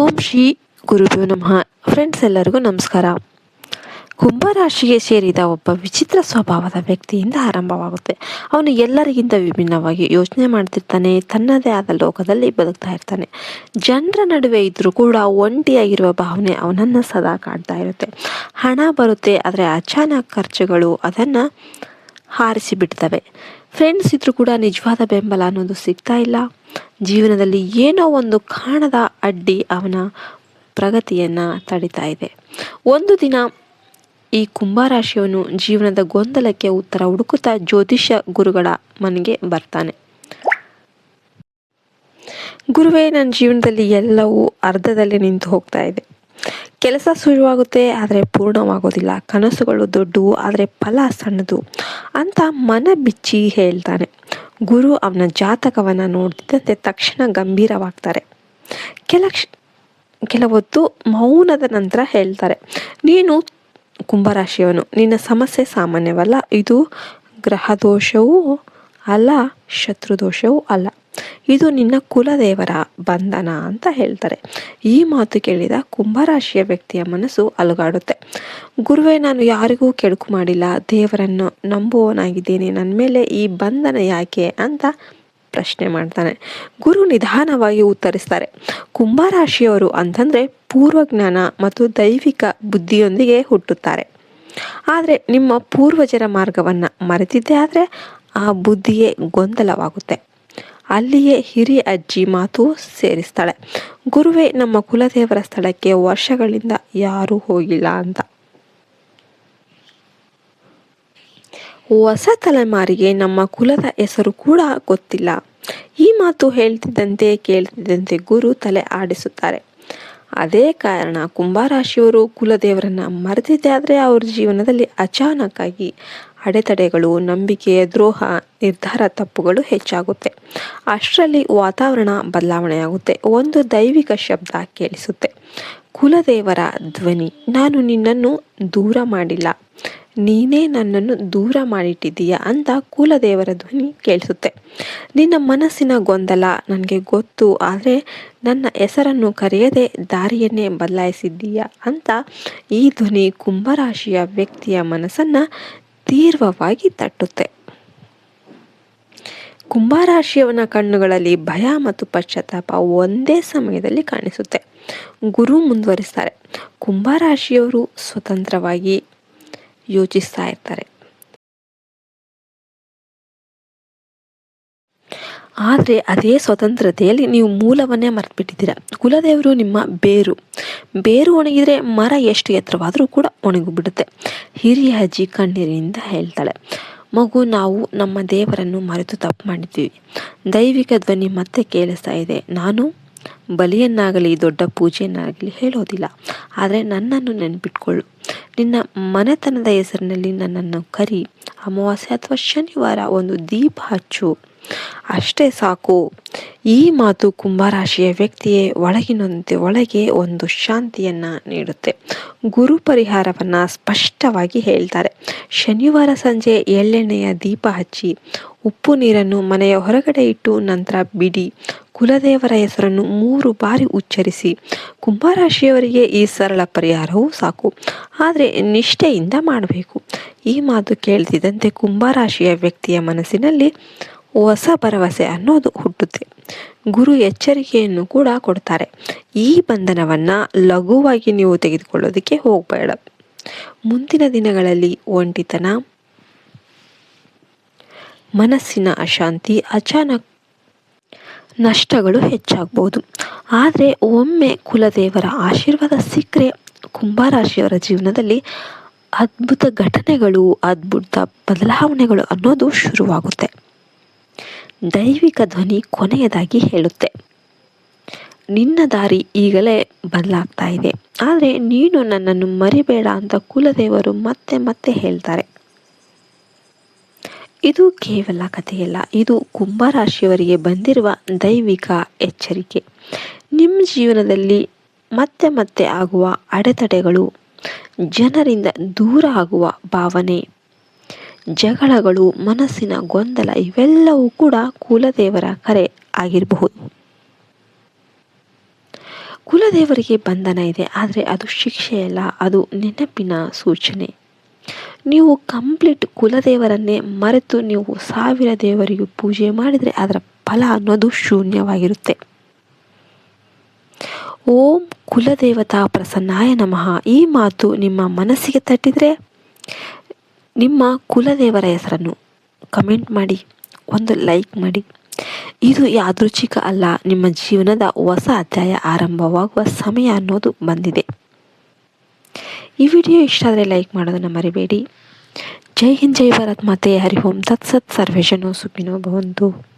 ಓಂ ಶ್ರೀ ಗುರುಭ್ಯೋ ನಮಃ. ಫ್ರೆಂಡ್ಸ್ ಎಲ್ಲರಿಗೂ ನಮಸ್ಕಾರ. ಕುಂಭರಾಶಿಗೆ ಸೇರಿದ ಒಬ್ಬ ವಿಚಿತ್ರ ಸ್ವಭಾವದ ವ್ಯಕ್ತಿಯಿಂದ ಆರಂಭವಾಗುತ್ತೆ. ಅವನು ಎಲ್ಲರಿಗಿಂತ ವಿಭಿನ್ನವಾಗಿ ಯೋಚನೆ ಮಾಡ್ತಿರ್ತಾನೆ, ತನ್ನದೇ ಆದ ಲೋಕದಲ್ಲಿ ಬದುಕ್ತಾ ಇರ್ತಾನೆ. ಜನರ ನಡುವೆ ಇದ್ದರೂ ಕೂಡ ಒಂಟಿಯಾಗಿರುವ ಭಾವನೆ ಅವನನ್ನು ಸದಾ ಕಾಡ್ತಾ ಇರುತ್ತೆ. ಹಣ ಬರುತ್ತೆ, ಆದರೆ ಅಚಾನಕ್ ಖರ್ಚುಗಳು ಅದನ್ನು ಹಾರಿಸಿ ಬಿಡ್ತವೆ. ಫ್ರೆಂಡ್ಸ್ ಇದ್ರೂ ಕೂಡ ನಿಜವಾದ ಬೆಂಬಲ ಅನ್ನೋದು ಸಿಗ್ತಾ ಇಲ್ಲ. ಜೀವನದಲ್ಲಿ ಏನೋ ಒಂದು ಕಾಣದ ಅಡ್ಡಿ ಅವನ ಪ್ರಗತಿಯನ್ನು ತಡಿತಾ ಇದೆ. ಒಂದು ದಿನ ಈ ಕುಂಭರಾಶಿಯವನು ಜೀವನದ ಗೊಂದಲಕ್ಕೆ ಉತ್ತರ ಹುಡುಕುತ್ತಾ ಜ್ಯೋತಿಷ್ಯ ಗುರುಗಳ ಮನೆಗೆ ಬರ್ತಾನೆ. ಗುರುವೇ, ನನ್ನ ಜೀವನದಲ್ಲಿ ಎಲ್ಲವೂ ಅರ್ಧದಲ್ಲಿ ನಿಂತು ಹೋಗ್ತಾ ಇದೆ. ಕೆಲಸ ಶುರುವಾಗುತ್ತೆ, ಆದರೆ ಪೂರ್ಣವಾಗೋದಿಲ್ಲ. ಕನಸುಗಳು ದೊಡ್ಡವು, ಆದರೆ ಫಲ ಸಣ್ಣದು ಅಂತ ಮನ ಬಿಚ್ಚಿ ಹೇಳ್ತಾನೆ. ಗುರು ಅವನ ಜಾತಕವನ್ನು ನೋಡ್ತಿದ್ದಂತೆ ತಕ್ಷಣ ಗಂಭೀರವಾಗ್ತಾರೆ. ಕೆಲ ಕೆಲವೊತ್ತು ಮೌನದ ನಂತರ ಹೇಳ್ತಾರೆ, ನೀನು ಕುಂಭರಾಶಿಯವನು, ನಿನ್ನ ಸಮಸ್ಯೆ ಸಾಮಾನ್ಯವಲ್ಲ, ಇದು ಗ್ರಹದೋಷವೂ ಅಲ್ಲ, ಶತ್ರುದೋಷವೂ ಅಲ್ಲ. ಇದು ನಿನ್ನ ಕುಲದೇವರ ಬಂಧನ ಅಂತ ಹೇಳ್ತಾರೆ. ಈ ಮಾತು ಕೇಳಿದ ಕುಂಭರಾಶಿಯ ವ್ಯಕ್ತಿಯ ಮನಸ್ಸು ಅಲುಗಾಡುತ್ತೆ. ಗುರುವೇ, ನಾನು ಯಾರಿಗೂ ಕೆಡುಕು ಮಾಡಿಲ್ಲ. ದೇವರನ್ನು ನಂಬುವವನಾಗಿದ್ದೇನೆ. ನನ್ನ ಮೇಲೆ ಈ ಬಂಧನ ಯಾಕೆ ಅಂತ ಪ್ರಶ್ನೆ ಮಾಡ್ತಾನೆ. ಗುರು ನಿಧಾನವಾಗಿ ಉತ್ತರಿಸ್ತಾರೆ. ಕುಂಭರಾಶಿಯವರು ಅಂತಂದರೆ ಪೂರ್ವಜ್ಞಾನ ಮತ್ತು ದೈವಿಕ ಬುದ್ಧಿಯೊಂದಿಗೆ ಹುಟ್ಟುತ್ತಾರೆ. ಆದರೆ ನಿಮ್ಮ ಪೂರ್ವಜರ ಮಾರ್ಗವನ್ನು ಮರೆತಿದ್ದೆ ಆದರೆ ಆ ಬುದ್ಧಿಯೇ ಗೊಂದಲವಾಗುತ್ತೆ. ಅಲ್ಲಿಯೇ ಹಿರಿಯ ಅಜ್ಜಿ ಮಾತು ಸೇರಿಸ್ತಾಳೆ. ಗುರುವೇ, ನಮ್ಮ ಕುಲದೇವರ ಸ್ಥಳಕ್ಕೆ ವರ್ಷಗಳಿಂದ ಯಾರೂ ಹೋಗಿಲ್ಲ ಅಂತ. ಹೊಸ ತಲೆಮಾರಿಗೆ ನಮ್ಮ ಕುಲದ ಹೆಸರು ಕೂಡ ಗೊತ್ತಿಲ್ಲ. ಈ ಮಾತು ಹೇಳ್ತಿದ್ದಂತೆ ಕೇಳ್ತಿದ್ದಂತೆ ಗುರು ತಲೆ ಆಡಿಸುತ್ತಾರೆ. ಅದೇ ಕಾರಣ ಕುಂಭರಾಶಿಯವರು ಕುಲದೇವರನ್ನ ಮರೆತಿದ್ದೆ ಆದರೆ ಅವ್ರ ಜೀವನದಲ್ಲಿ ಅಚಾನಕ್ಕಾಗಿ ಅಡೆತಡೆಗಳು, ನಂಬಿಕೆ, ದ್ರೋಹ, ನಿರ್ಧಾರ ತಪ್ಪುಗಳು ಹೆಚ್ಚಾಗುತ್ತೆ. ಅಷ್ಟರಲ್ಲಿ ವಾತಾವರಣ ಬದಲಾವಣೆಯಾಗುತ್ತೆ. ಒಂದು ದೈವಿಕ ಶಬ್ದ ಕೇಳಿಸುತ್ತೆ. ಕುಲದೇವರ ಧ್ವನಿ, ನಾನು ನಿನ್ನನ್ನು ದೂರ ಮಾಡಿಲ್ಲ. ನೀನೇ ನನ್ನನ್ನು ದೂರ ಮಾಡಿಟ್ಟಿದ್ದೀಯ ಅಂತ ಕುಲದೇವರ ಧ್ವನಿ ಕೇಳಿಸುತ್ತೆ. ನಿನ್ನ ಮನಸ್ಸಿನ ಗೊಂದಲ ನನಗೆ ಗೊತ್ತು, ಆದರೆ ನನ್ನ ಹೆಸರನ್ನು ಕರೆಯದೆ ದಾರಿಯನ್ನೇ ಬದಲಾಯಿಸಿದ್ದೀಯ ಅಂತ ಈ ಧ್ವನಿ ಕುಂಭರಾಶಿಯ ವ್ಯಕ್ತಿಯ ಮನಸ್ಸನ್ನು ತೀವ್ರವಾಗಿ ತಟ್ಟುತ್ತೆ. ಕುಂಭರಾಶಿಯವನ ಕಣ್ಣುಗಳಲ್ಲಿ ಭಯ ಮತ್ತು ಪಶ್ಚಾತ್ತಾಪ ಒಂದೇ ಸಮಯದಲ್ಲಿ ಕಾಣಿಸುತ್ತೆ. ಗುರು ಮುಂದುವರಿಸ್ತಾರೆ. ಕುಂಭರಾಶಿಯವರು ಸ್ವತಂತ್ರವಾಗಿ ಯೋಚಿಸ್ತಾ ಇರ್ತಾರೆ. ಆದರೆ ಅದೇ ಸ್ವತಂತ್ರತೆಯಲ್ಲಿ ನೀವು ಮೂಲವನ್ನೇ ಮರೆತುಬಿಟ್ಟಿದ್ದೀರಾ. ಕುಲದೇವರು ನಿಮ್ಮ ಬೇರು. ಬೇರು ಒಣಗಿದರೆ ಮರ ಎಷ್ಟು ಎತ್ತರವಾದರೂ ಕೂಡ ಒಣಗಿಬಿಡುತ್ತೆ. ಹಿರಿಯ ಅಜ್ಜಿ ಕಣ್ಣೀರಿನಿಂದ ಹೇಳ್ತಾಳೆ, ಮಗು, ನಾವು ನಮ್ಮ ದೇವರನ್ನು ಮರೆತು ತಪ್ಪು ಮಾಡಿದ್ದೀವಿ. ದೈವಿಕ ಧ್ವನಿ ಮತ್ತೆ ಕೇಳಿಸ್ತಾ ಇದೆ. ನಾನು ಬಲಿಯನ್ನಾಗಲಿ, ದೊಡ್ಡ ಪೂಜೆಯನ್ನಾಗಲಿ ಹೇಳೋದಿಲ್ಲ. ಆದರೆ ನನ್ನನ್ನು ನೆನ್ಪಿಟ್ಕೊಳ್ಳು ನಿನ್ನ ಮನೆತನದ ಹೆಸರಿನಲ್ಲಿ ನನ್ನನ್ನು ಕರಿ. ಅಮಾವಾಸ್ಯೆ ಅಥವಾ ಶನಿವಾರ ಒಂದು ದೀಪ ಹಚ್ಚು. ಅಷ್ಟೇ ಸಾಕು. ಈ ಮಾತು ಕುಂಭರಾಶಿಯ ವ್ಯಕ್ತಿಯೇ ಒಳಗಿನಂತೆ ಒಳಗೆ ಒಂದು ಶಾಂತಿಯನ್ನು ನೀಡುತ್ತೆ. ಗುರು ಪರಿಹಾರವನ್ನ ಸ್ಪಷ್ಟವಾಗಿ ಹೇಳ್ತಾರೆ. ಶನಿವಾರ ಸಂಜೆ ಎಳ್ಳೆಣ್ಣೆಯ ದೀಪ ಹಚ್ಚಿ, ಉಪ್ಪು ನೀರನ್ನು ಮನೆಯ ಹೊರಗಡೆ ಇಟ್ಟು ನಂತರ ಬಿಡಿ. ಕುಲದೇವರ ಹೆಸರನ್ನು ಮೂರು ಬಾರಿ ಉಚ್ಚರಿಸಿ. ಕುಂಭರಾಶಿಯವರಿಗೆ ಈ ಸರಳ ಪರಿಹಾರವೂ ಸಾಕು. ಆದರೆ ನಿಷ್ಠೆಯಿಂದ ಮಾಡಬೇಕು. ಈ ಮಾತು ಕೇಳ್ತಿದ್ದಂತೆ ಕುಂಭರಾಶಿಯ ವ್ಯಕ್ತಿಯ ಮನಸ್ಸಿನಲ್ಲಿ ಹೊಸ ಭರವಸೆ ಅನ್ನೋದು ಹುಟ್ಟುತ್ತೆ. ಗುರು ಎಚ್ಚರಿಕೆಯನ್ನು ಕೂಡ ಕೊಡ್ತಾರೆ. ಈ ಬಂಧನವನ್ನು ಲಘುವಾಗಿ ನೀವು ತೆಗೆದುಕೊಳ್ಳೋದಕ್ಕೆ ಹೋಗಬೇಡ. ಮುಂದಿನ ದಿನಗಳಲ್ಲಿ ಒಂಟಿತನ, ಮನಸ್ಸಿನ ಅಶಾಂತಿ, ಅಚಾನಕ್ ನಷ್ಟಗಳು ಹೆಚ್ಚಾಗ್ಬೋದು. ಆದರೆ ಒಮ್ಮೆ ಕುಲದೇವರ ಆಶೀರ್ವಾದ ಸಿಕ್ಕರೆ ಕುಂಭರಾಶಿಯವರ ಜೀವನದಲ್ಲಿ ಅದ್ಭುತ ಘಟನೆಗಳು, ಅದ್ಭುತ ಬದಲಾವಣೆಗಳು ಅನ್ನೋದು ಶುರುವಾಗುತ್ತೆ. ದೈವಿಕ ಧ್ವನಿ ಕೊನೆಯದಾಗಿ ಹೇಳುತ್ತೆ. ನಿನ್ನ ದಾರಿ ಈಗಲೇ ಬದಲಾಗ್ತಾ ಇದೆ. ಆದರೆ ನೀನು ನನ್ನನ್ನು ಮರಿಬೇಡ ಅಂತ ಕುಲದೇವರು ಮತ್ತೆ ಮತ್ತೆ ಹೇಳ್ತಾರೆ. ಇದು ಕೇವಲ ಕಥೆಯಲ್ಲ, ಇದು ಕುಂಭರಾಶಿಯವರಿಗೆ ಬಂದಿರುವ ದೈವಿಕ ಎಚ್ಚರಿಕೆ. ನಿಮ್ಮ ಜೀವನದಲ್ಲಿ ಮತ್ತೆ ಮತ್ತೆ ಆಗುವ ಅಡೆತಡೆಗಳು, ಜನರಿಂದ ದೂರ ಆಗುವ ಭಾವನೆ ಜಗಳಗಳು, ಮನಸ್ಸಿನ ಗೊಂದಲ ಇವೆಲ್ಲವೂ ಕೂಡ ಕುಲದೇವರ ಕರೆ ಆಗಿರಬಹುದು. ಕುಲದೇವರಿಗೆ ಬಂಧನ ಇದೆ, ಆದರೆ ಅದು ಶಿಕ್ಷೆಯಲ್ಲ ಅದು ನೆನಪಿನ ಸೂಚನೆ. ನೀವು ಕಂಪ್ಲೀಟ್ ಕುಲದೇವರನ್ನೇ ಮರೆತು ನೀವು ಸಾವಿರ ದೇವರಿಗೆ ಪೂಜೆ ಮಾಡಿದರೆ ಅದರ ಫಲ ಅನ್ನೋದು ಶೂನ್ಯವಾಗಿರುತ್ತೆ. ಓಂ ಕುಲದೇವತಾ ಪ್ರಸನ್ನಾಯ ನಮಃ. ಈ ಮಾತು ನಿಮ್ಮ ಮನಸ್ಸಿಗೆ ತಟ್ಟಿದರೆ ನಿಮ್ಮ ಕುಲದೇವರ ಹೆಸರನ್ನು ಕಮೆಂಟ್ ಮಾಡಿ, ಒಂದು ಲೈಕ್ ಮಾಡಿ. ಇದು ಯಾದೃಚ್ಛಿಕ ಅಲ್ಲ, ನಿಮ್ಮ ಜೀವನದ ಹೊಸ ಅಧ್ಯಾಯ ಆರಂಭವಾಗುವ ಸಮಯ ಅನ್ನೋದು ಬಂದಿದೆ. ಈ ವಿಡಿಯೋ ಇಷ್ಟ ಆದರೆ ಲೈಕ್ ಮಾಡೋದನ್ನು ಮರಿಬೇಡಿ. ಜೈ ಹಿಂದ್, ಜೈ ಭಾರತ್, ಮಾತೆ ಹರಿ ಓಂ, ತತ್ಸತ್ ಸರ್ವೇಶನೋ ಸುಖಿನೋ ಭವಂತು.